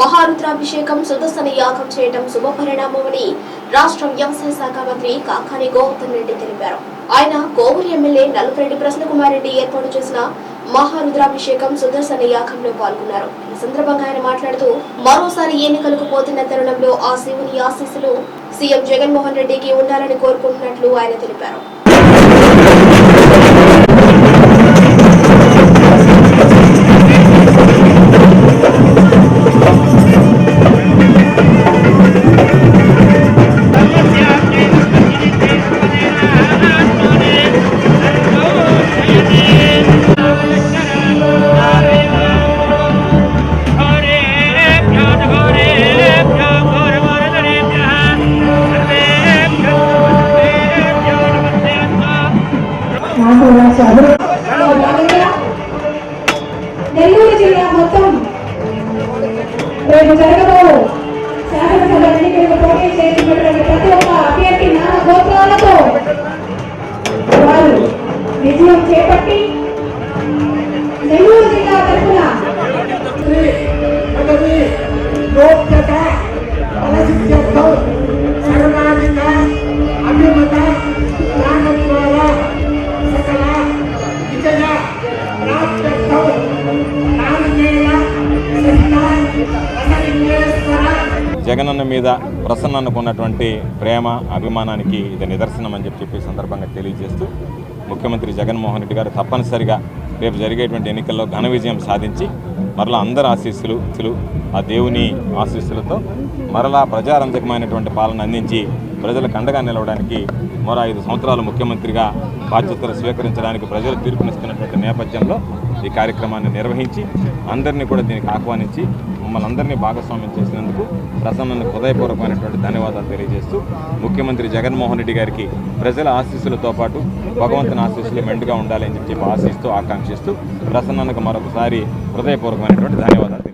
మహారుద్రాభిషేకం సుదర్శన యాగం చేయడం శుభపరిణామమని రాష్ట్ర వ్యవసాయ శాఖ మంత్రి కాకాని గోవర్ధన్ రెడ్డి తెలిపారు. ఆయన కోవూరు ఎమ్మెల్యే నలుపురెడ్డి ప్రసన్నకుమార్ రెడ్డి ఏర్పాటు చేసిన మహారుద్రాభిషేకం సుదర్శన యాగంలో పాల్గొన్నారు. ఈ సందర్భంగా ఆయన మాట్లాడుతూ మరోసారి ఎన్నికలకు పోతున్న తరుణంలో ఆ శివుని ఆశీస్సులు సీఎం జగన్మోహన్ రెడ్డికి ఉండాలని కోరుకుంటున్నట్లు ఆయన తెలిపారు. నెల్లూరు జిల్లా మొత్తం రేపు జరగబో శాసనసభ ఎన్నికలకు పోటీ చేసినటువంటి ప్రతి ఒక్క అభ్యర్థి నానా గోత్రాలతో వారు విజయం చేపట్టి నెల్లూరు జిల్లా తరఫున పదవి గోప్యత ఫలసిద్ధ్యర్థం జగనన్న మీద ప్రసన్నకు ఉన్నటువంటి ప్రేమ అభిమానానికి ఇది నిదర్శనం అని చెప్పి చెప్పి సందర్భంగా తెలియజేస్తూ ముఖ్యమంత్రి జగన్మోహన్ రెడ్డి గారు తప్పనిసరిగా రేపు జరిగేటువంటి ఎన్నికల్లో ఘన విజయం సాధించి మరలా అందరి ఆశీస్సులు ఆ దేవుని ఆశీస్సులతో మరలా ప్రజారంజకమైనటువంటి పాలన అందించి ప్రజలకు అండగా నిలవడానికి మరో ఐదు సంవత్సరాలు ముఖ్యమంత్రిగా బాధ్యతలు స్వీకరించడానికి ప్రజలు తీర్పునిస్తున్నటువంటి నేపథ్యంలో ఈ కార్యక్రమాన్ని నిర్వహించి అందరినీ కూడా దీనికి ఆహ్వానించి మమ్మల్ని అందరినీ భాగస్వామ్యం చేసినందుకు ప్రసన్నను హృదయపూర్వకమైనటువంటి ధన్యవాదాలు తెలియజేస్తూ ముఖ్యమంత్రి జగన్మోహన్ రెడ్డి గారికి ప్రజల ఆశీస్సులతో పాటు భగవంతుని ఆశీస్సులు మెండుగా ఉండాలని చెప్పి ఆశిస్తూ ఆకాంక్షిస్తూ ప్రసన్నకు మరొకసారి హృదయపూర్వకమైనటువంటి ధన్యవాదాలు